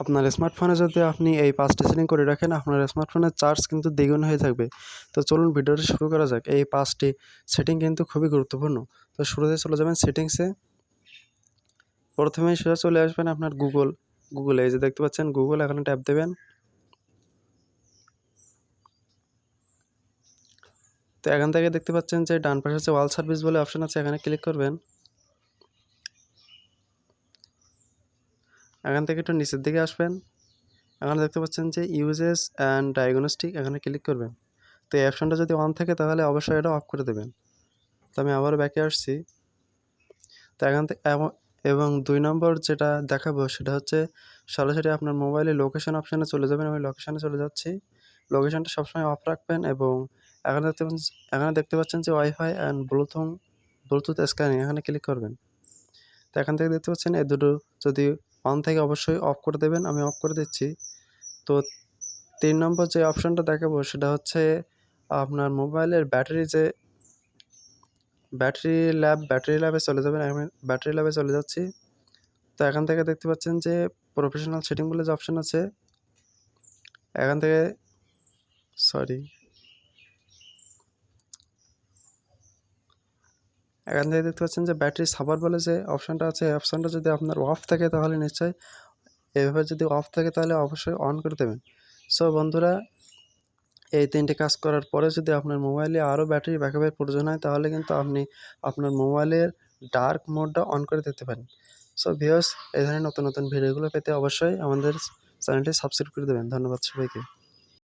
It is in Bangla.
আপনার স্মার্টফোনে যদি আপনি এই পাঁচটি সেটিং করে রাখেন, আপনার স্মার্টফোনের চার্জ কিন্তু দ্বিগুণ হয়ে থাকবে। তো চলুন ভিডিওটি শুরু করা যাক। এই পাঁচটি সেটিং কিন্তু খুবই গুরুত্বপূর্ণ। তো শুরুতে চলে যাবেন সেটিংসে প্রথমেই সোজা চলে আসবেন আপনার গুগল গুগলে এই যে দেখতে পাচ্ছেন গুগল এখানে ট্যাপ দেবেন। তো এখান থেকে দেখতে পাচ্ছেন যে ডান পাশে যে ওয়াল সার্ভিস বলে অপশন আছে, এখানে ক্লিক করবেন। এখান থেকে একটু নিচের দিকে আসবেন। এখানে দেখতে পাচ্ছেন যে ইউজেস অ্যান্ড ডায়াগনস্টিক এখানে ক্লিক করবেন। তো এই অপশনটা যদি অন থাকে তাহলে অবশ্যই এটা অফ করে দেবেন। তো আমি আবারও ব্যাকে আসছি। তো এখান থেকে এবং দুই নম্বর যেটা দেখাবো সেটা হচ্ছে সরাসরি আপনার মোবাইলে লোকেশন অপশানে চলে যাবেন। আমি লোকেশানে চলে যাচ্ছি। লোকেশনটা সবসময় অফ রাখবেন এবং এখানে দেখতে পাচ্ছেন, এখানে দেখতে পাচ্ছেন যে WiFi and Bluetooth Bluetooth scanning এখানে ক্লিক করবেন। তো এখান থেকে দেখতে পাচ্ছেন এই দুটো যদি অন থেকে অবশ্যই অফ করে দেবেন, আমি অফ করে দিচ্ছি। তো তিন নম্বর যে অপশানটা দেখাবো সেটা হচ্ছে আপনার মোবাইলের ব্যাটারি যে ব্যাটারি ল্যাব ব্যাটারি ল্যাবে চলে যাবেন, আমি ব্যাটারি ল্যাবে চলে যাচ্ছি। তো এখান থেকে দেখতে পাচ্ছেন যে প্রফেশনাল সেটিং বলে যে অপশান আছে, এখান থেকে সরি এখান থেকে দেখতে পাচ্ছেন যে ব্যাটারি সাভার বলে যে অপশানটা আছে অপশানটা যদি আপনার অফ থাকে তাহলে নিশ্চয়ই এভাবে যদি অফ থাকে তাহলে অবশ্যই অন করে দেবেন। সো বন্ধুরা, এই তিনটে কাজ করার পরে যদি আপনার মোবাইলে আরও ব্যাটারি ব্যাকআপের প্রয়োজন হয়, তাহলে কিন্তু আপনি আপনার মোবাইলের ডার্ক মোডটা অন করে দিতে পারেন। সো ভিওস এই ধরনের নতুন নতুন ভিডিওগুলো পেতে অবশ্যই আমাদের চ্যানেলটি সাবস্ক্রাইব করে দেবেন। ধন্যবাদ সবাইকে।